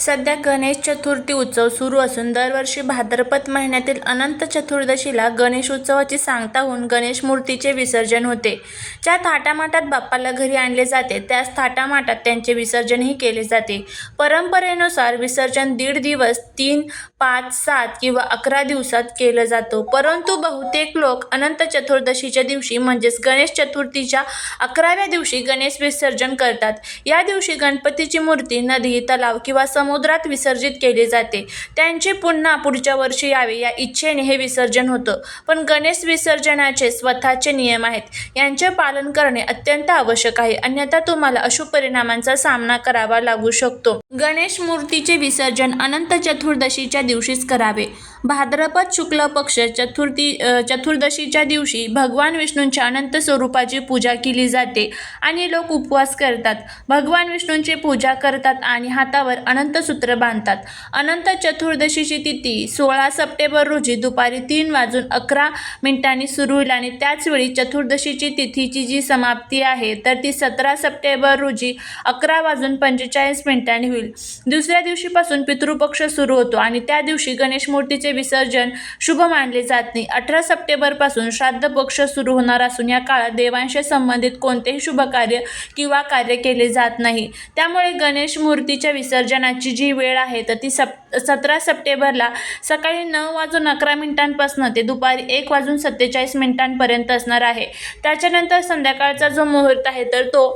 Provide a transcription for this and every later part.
सध्या गणेश चतुर्थी उत्सव सुरू असून दरवर्षी भाद्रपद महिन्यातील अनंत चतुर्दशीला गणेश उत्सवाची सांगता होऊन गणेश मूर्तीचे विसर्जन होते. ज्या थाटामाटात बाप्पाला घरी आणले जाते त्याच थाटामाटात त्यांचे विसर्जनही केले जाते. परंपरेनुसार विसर्जन दीड दिवस तीन पाच सात किंवा अकरा दिवसात केलं जातं. परंतु बहुतेक लोक अनंत चतुर्दशीच्या दिवशी म्हणजेच गणेश चतुर्थीच्या अकराव्या दिवशी गणेश विसर्जन करतात. या दिवशी गणपतीची मूर्ती नदी तलाव किंवा समुद्रात विसर्जित केली जाते. त्यांचे पुन्हा पुढच्या वर्षी यावे या इच्छेने हे विसर्जन होतं. पण गणेश विसर्जनाचे स्वतःचे नियम आहेत. यांचे पालन करणे अत्यंत आवश्यक आहे. अन्यथा तुम्हाला अशुभ परिणामांचा सामना करावा लागू शकतो. गणेश मूर्तीचे विसर्जन अनंत चतुर्दशीच्या दिवशीच करावे. भाद्रपद शुक्ल पक्ष चतुर्थी चतुर्दशीच्या दिवशी भगवान विष्णूंच्या अनंत स्वरूपाची पूजा केली जाते आणि लोक उपवास करतात. भगवान विष्णूंची पूजा करतात आणि हातावर अनंत सूत्र बांधतात. अनंत चतुर्दशीची तिथी सोळा सप्टेंबर रोजी दुपारी तीन वाजून अकरा मिनिटांनी सुरू होईल आणि त्याचवेळी चतुर्दशीची तिथीची जी समाप्ती आहे तर ती सतरा सप्टेंबर रोजी अकरा वाजून पंचेचाळीस मिनिटांनी होईल. दुसऱ्या दिवशीपासून पितृपक्ष सुरू होतो आणि त्या दिवशी गणेश मूर्तीचे विसर्जन शुभ मानले जात नाही. अठरा सप्टेंबरपासून श्राद्ध पक्ष सुरू होणार असून या काळात देवांशी संबंधित कोणतेही शुभ कार्य किंवा कार्य केले जात नाही. त्यामुळे गणेश मूर्तीच्या विसर्जनाची जी वेळ आहे तर ती सप सतरा सप्टेंबरला सकाळी नऊ वाजून अकरा मिनिटांपासून ते दुपारी एक वाजून सत्तेचाळीस मिनिटांपर्यंत असणार आहे. त्याच्यानंतर संध्याकाळचा जो मुहूर्त आहे तर तो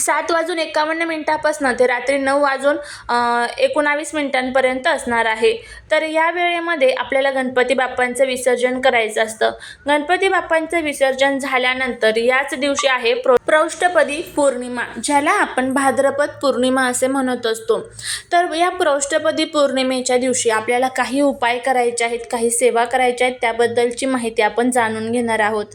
सात वाजून एकावन्न मिनटापासून ते रात्री नऊ वाजून एकोणावीस मिनिटांपर्यंत असणार आहे. तर या वेळेमध्ये आपल्याला गणपती बाप्पांचं विसर्जन करायचं असतं. गणपती बाप्पांचं विसर्जन झाल्यानंतर याच दिवशी आहे प्रो प्रौष्ठपदी पौर्णिमा ज्याला आपण भाद्रपद पौर्णिमा असे म्हणत असतो. तर या प्रौष्ठपदी पौर्णिमेच्या दिवशी आपल्याला काही उपाय करायचे आहेत काही सेवा करायच्या आहेत त्याबद्दलची माहिती आपण जाणून घेणार आहोत.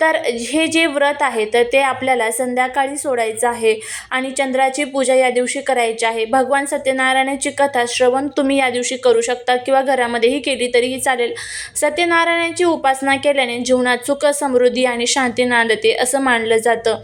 तर हे जे व्रत आहे तर ते आपल्याला संध्याकाळी सोडायचं आहे. आहे. आणि चंद्राची पूजा या दिवशी करायची आहे. भगवान सत्यनारायणाची कथा श्रवण तुम्ही या दिवशी करू शकता किंवा घरामध्येही केली तरीही चालेल. सत्यनारायणाची उपासना केल्याने जीवनात सुख समृद्धी आणि शांती नांदते असं मानलं जातं.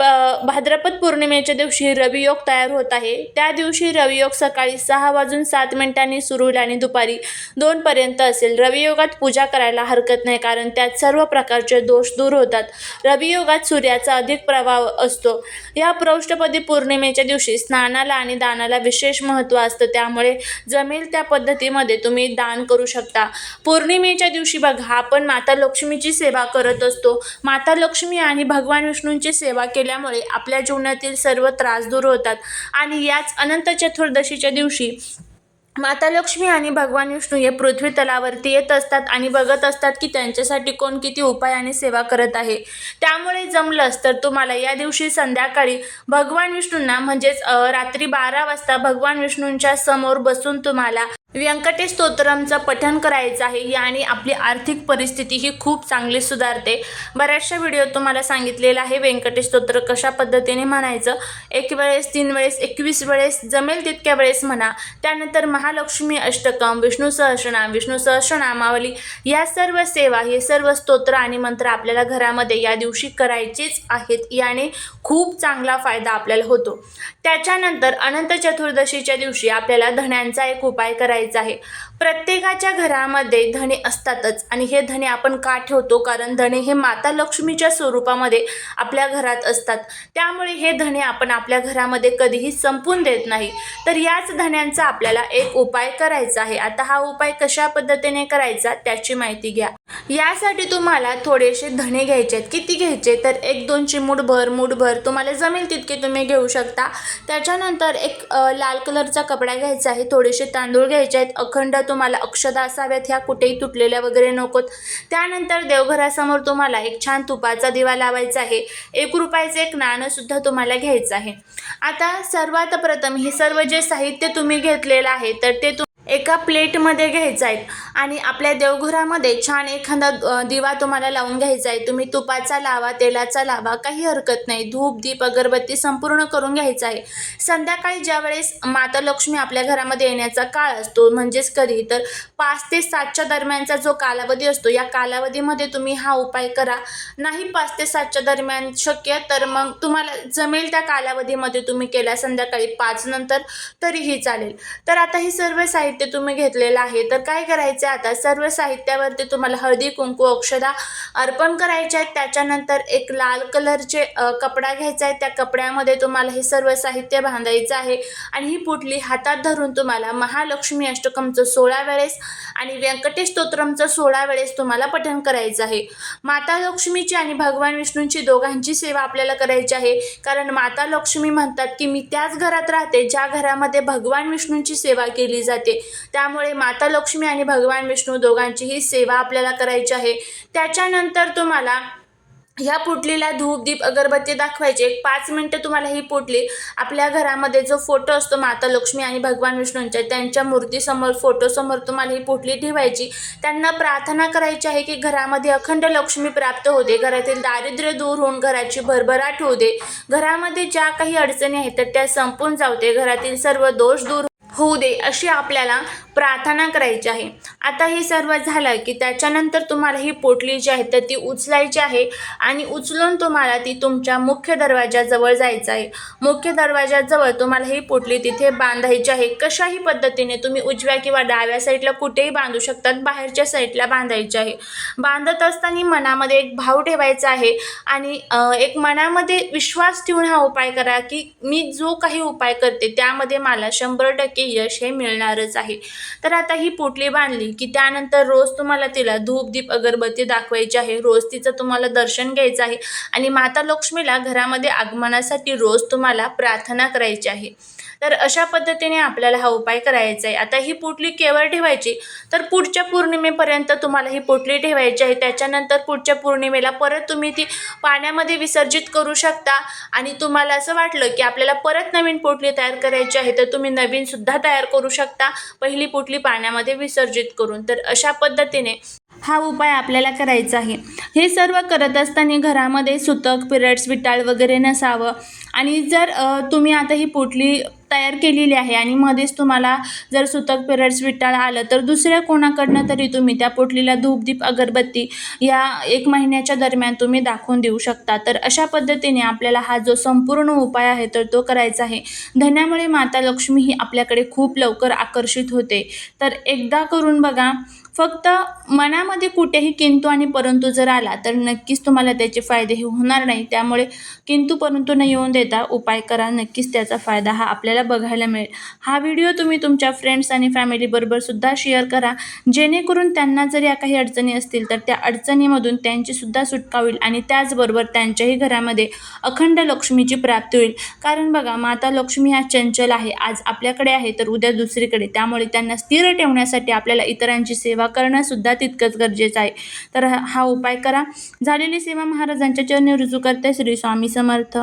प भाद्रपद पौर्णिमेच्या दिवशी रवियोग तयार होत आहे. त्या दिवशी रवियोग सकाळी सहा वाजून सात मिनिटांनी सुरू होईल आणि दुपारी दोनपर्यंत असेल. रवियोगात पूजा करायला हरकत नाही कारण त्यात सर्व प्रकारचे दोष दूर होतात. रवियोगात सूर्याचा अधिक प्रभाव असतो. या प्रौष्ठपदी पौर्णिमेच्या दिवशी स्नानाला आणि दानाला विशेष महत्त्व असतं. त्यामुळे जमेल त्या पद्धतीमध्ये तुम्ही दान करू शकता. पौर्णिमेच्या दिवशी बघा आपण माता लक्ष्मीची सेवा करत असतो. माता लक्ष्मी आणि भगवान विष्णूंची सेवा केली ठेवल्यामुळे आपल्या जीवनातील सर्व त्रास दूर होतात. आणि याच अनंत चतुर्दशीच्या दिवशी माता लक्ष्मी आणि भगवान विष्णू हे पृथ्वी तलावरती येत असतात आणि बघत असतात की त्यांच्यासाठी कोण किती उपाय आणि सेवा करत आहे. त्यामुळे जमलंच तर तुम्हाला या दिवशी संध्याकाळी भगवान विष्णूंना म्हणजेच रात्री बारा वाजता भगवान विष्णूंच्या समोर बसून तुम्हाला व्यंकटेश स्तोत्रमचं पठण करायचं आहे याने आपली आर्थिक परिस्थिती ही खूप चांगली सुधारते. बऱ्याचशा व्हिडिओ तुम्हाला सांगितलेला आहे. व्यंकटेश स्तोत्र कशा पद्धतीने म्हणायचं? एक वेळेस तीन वेळेस एकवीस वेळेस जमेल तितक्या वेळेस म्हणा. त्यानंतर महालक्ष्मी अष्टकम विष्णू सहस्रनाम विष्णू सहस्रनामावली. या सर्व सेवा हे सर्व स्तोत्र आणि मंत्र आपल्याला घरामध्ये या दिवशी करायचेच आहेत. याने खूप चांगला फायदा आपल्याला होतो. त्याच्यानंतर अनंत चतुर्दशीच्या दिवशी आपल्याला धण्यांचा एक उपाय करायचा करायचं आहे. प्रत्येकाच्या घरामध्ये धणे असतातच. आणि हे धणे आपण का ठेवतो? कारण धणे हे माता लक्ष्मीच्या स्वरूपामध्ये आपल्या घरात असतात. त्यामुळे हे धणे आपण आपल्या घरामध्ये कधीही संपून देत नाही. तर याच धण्यांचा आपल्याला एक उपाय करायचा आहे. आता हा उपाय कशा पद्धतीने करायचा त्याची माहिती घ्या. यासाठी तुम्हाला थोडेसे धणे घ्यायचे आहेत. किती घ्यायचे? तर एक दोन चिमूटभर मूठभर तुम्हाला जमेल तितके तुम्ही घेऊ शकता. त्याच्यानंतर एक लाल कलरचा कपडा घ्यायचा आहे. थोडेसे तांदूळ घ्यायचे आहेत. अखंड तुम्हाला अक्षदा असाव्यात ह्या कुठेही तुटलेल्या वगैरे नकोत. त्यानंतर देवघरासमोर तुम्हाला एक छान तुपाचा दिवा लावायचा आहे. एक रुपयाचं एक नाणंसुद्धा तुम्हाला घ्यायचं आहे. आता सर्वात प्रथम हे सर्व जे साहित्य तुम्ही घेतलेलं आहे तर ते तुम एका प्लेटमध्ये घ्यायचा आहे. आणि आपल्या देवघरामध्ये छान एखादा दिवा तुम्हाला लावून घ्यायचा आहे. तुम्ही तुपाचा लावा तेलाचा लावा काही हरकत नाही. धूप दीप अगरबत्ती संपूर्ण करून घ्यायचा आहे. संध्याकाळी ज्यावेळेस माता लक्ष्मी आपल्या घरामध्ये येण्याचा काळ असतो म्हणजेच कधी तर पाच ते सातच्या दरम्यानचा जो कालावधी असतो या कालावधीमध्ये तुम्ही हा उपाय करा. नाही पाच ते सातच्या दरम्यान शक्य तर मग तुम्हाला जमेल त्या कालावधीमध्ये तुम्ही केला संध्याकाळी पाच नंतर तरीही चालेल. तर आता हे सर्व साहित्य तुम्ही घेतलेलं आहे. तर काय करायचं आहे आता? सर्व साहित्यावरती तुम्हाला हळदी कुंकू अक्षदा अर्पण करायचे आहेत. त्याच्यानंतर एक लाल कलरचे कपडा घ्यायचा आहे. त्या कपड्यामध्ये तुम्हाला हे सर्व साहित्य बांधायचं आहे. आणि ही पुटली हातात धरून तुम्हाला महालक्ष्मी अष्टकमचं सोळा वेळेस आणि व्यंकटेश स्तोत्रमचं सोळा वेळेस तुम्हाला पठण करायचं आहे. माता लक्ष्मीची आणि भगवान विष्णूंची दोघांची सेवा आपल्याला करायची आहे. कारण माता लक्ष्मी म्हणतात की मी त्याच घरात राहते ज्या घरामध्ये भगवान विष्णूंची सेवा केली जाते. त्यामुळे माता लक्ष्मी आणि भगवान विष्णू दोघांचीही सेवा आपल्याला करायची आहे. त्याच्यानंतर तुम्हाला ह्या पुटलीला धूप दीप अगरबत्ती दाखवायची. एक पाच मिनटं तुम्हाला ही पुटली. आपल्या घरामध्ये जो फोटो असतो माता लक्ष्मी आणि भगवान विष्णूंच्या त्यांच्या मूर्तीसमोर फोटोसमोर तुम्हाला ही पुटली ठेवायची. त्यांना प्रार्थना करायची आहे की घरामध्ये अखंड लक्ष्मी प्राप्त होते घरातील दारिद्र्य दूर होऊन घराची भरभराट होऊ दे. घरामध्ये ज्या काही अडचणी आहेत तर त्या संपून जाऊ दे. घरातील सर्व दोष दूर होऊ दे अशी आपल्याला प्रार्थना करायची आहे. आता हे सर्व झालं की त्याच्यानंतर तुम्हाला ही पोटली जी आहे तर ती उचलायची आहे आणि उचलून तुम्हाला ती तुमच्या मुख्य दरवाजाजवळ जायचं आहे. मुख्य दरवाजाजवळ तुम्हाला ही पोटली तिथे बांधायची आहे. कशाही पद्धतीने तुम्ही उजव्या किंवा डाव्या साईडला कुठेही बांधू शकतात बाहेरच्या साईडला बांधायची आहे. बांधत असताना मनामध्ये एक भाव ठेवायचा आहे आणि एक मनामध्ये विश्वास ठेवून हा उपाय करा की मी जो काही उपाय करते त्यामध्ये मला शंभर टक्के यश हे मिळणारच आहे. तर आता ही पोटली बांधली की त्यानंतर रोज तुम्हाला तिला धूप दीप अगरबत्ती दाखवायची आहे. रोज तिचं तुम्हाला दर्शन घ्यायचं आहे. आणि माता लक्ष्मीला घरामध्ये आगमनासाठी रोज तुम्हाला प्रार्थना करायची आहे. तर अशा पद्धतीने आपल्याला हा उपाय करायचा आहे आता ही पोटली केवळ ठेवायची तर पुढच्या पौर्णिमेपर्यंत तुम्हाला ही पोटली ठेवायची आहे. त्याच्यानंतर पुढच्या पौर्णिमेला परत तुम्ही ती पाण्यामध्ये विसर्जित करू शकता. आणि तुम्हाला असं वाटलं की आपल्याला परत नवीन पोटली तयार करायची आहे तर तुम्ही नवीनसुद्धा तयार करू शकता. पहिली पोटली पाण्यामध्ये विसर्जित करून. तर अशा पद्धतीने हा उपाय आपल्याला करायचा आहे. हे सर्व करत असताना घरामध्ये सुतक पिरट्स विटाळ वगैरे नसावं. आणि जर तुम्ही आता ही पोटली तयार केलेली आहे आणि मध्येच तुम्हाला जर सुतक पिरियड्स विटाळ आलं तर दुसऱ्या कोणाकडनं तरी तुम्ही त्या पोटलीला धूपदीप अगरबत्ती या एक महिन्याच्या दरम्यान तुम्ही दाखवून देऊ शकता. तर अशा पद्धतीने आपल्याला हा जो संपूर्ण उपाय आहे तर तो करायचा आहे. धन्यामुळे माता लक्ष्मी ही आपल्याकडे खूप लवकर आकर्षित होते. तर एकदा करून बघा फक्त मनामध्ये कुठेही किंतु आणि परंतु जर आला तर नक्कीच तुम्हाला त्याचे फायदे हे होणार नाही. त्यामुळे किंतु परंतु न येऊन देता उपाय करा. नक्कीच त्याचा फायदा हा आपल्याला बघायला मिळेल. हा व्हिडिओ तुम्ही तुमच्या फ्रेंड्स आणि फॅमिलीबरोबर सुद्धा शेअर करा. जेणेकरून त्यांना जर या काही अडचणी असतील तर त्या अडचणीमधून त्यांची सुद्धा सुटका होईल आणि त्याचबरोबर त्यांच्याही घरामध्ये अखंड लक्ष्मीची प्राप्ती होईल. कारण बघा माता लक्ष्मी हा चंचल आहे. आज आपल्याकडे आहे तर उद्या दुसरीकडे. त्यामुळे त्यांना स्थिर ठेवण्यासाठी आपल्याला इतरांची सेवा करणंसुद्धा तितकंच गरजेचं आहे. तर हा हा उपाय करा. झालेली सेवा महाराजांच्या चरणी रुजू करते श्री स्वामी समर्थ.